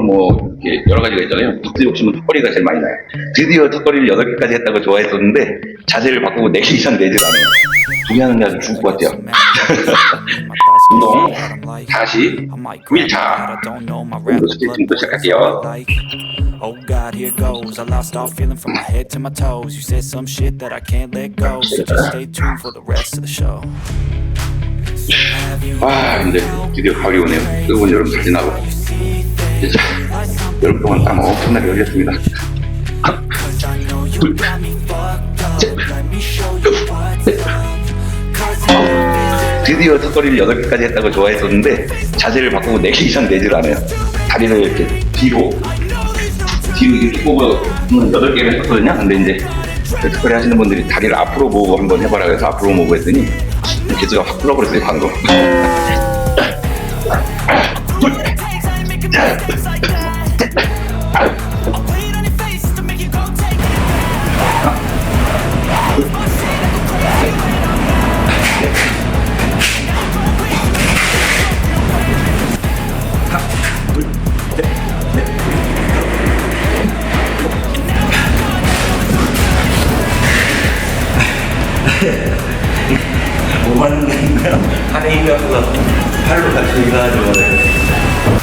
욕심을 뭐 이렇게 여러 가지가 있잖아요. 턱 욕심은 턱걸이가 제일 많이 나요. 드디어 턱걸이를 8개까지 했다고 좋아했었는데 자세를 바꾸고 4개 이상 내질 않아요. 둘이 하는 게 아주 죽을 것 같아요. 운동 다시 9일차 오늘도 스트레칭부터 시작할게요. Oh God, here goes. I lost all feeling from my head to my toes. You said some shit that I can't let go. So just stay tuned for the rest of the show. 아 근데 드디어 가을이 오네요. 뜨거운 여름 다 지나고 여름 동안 땀 엄청나게 흘렸습니다. 드디어 턱걸이를 8개까지 했다고 좋아했었는데 자세를 바꾸고 4개 이상 내질 않아요. 다리를 이렇게 뒤로 뒤로 이렇게 보고 8개를 했었거든요. 근데 이제 그 턱걸이 하시는 분들이 다리를 앞으로 보고 한번 해봐라 그래서 앞으로 보고 했더니 개수가 확 불어버렸어요 방금. 뭐 하는 게 있나요? 팔에 힘이 없어서 팔로 같이 일어나죠.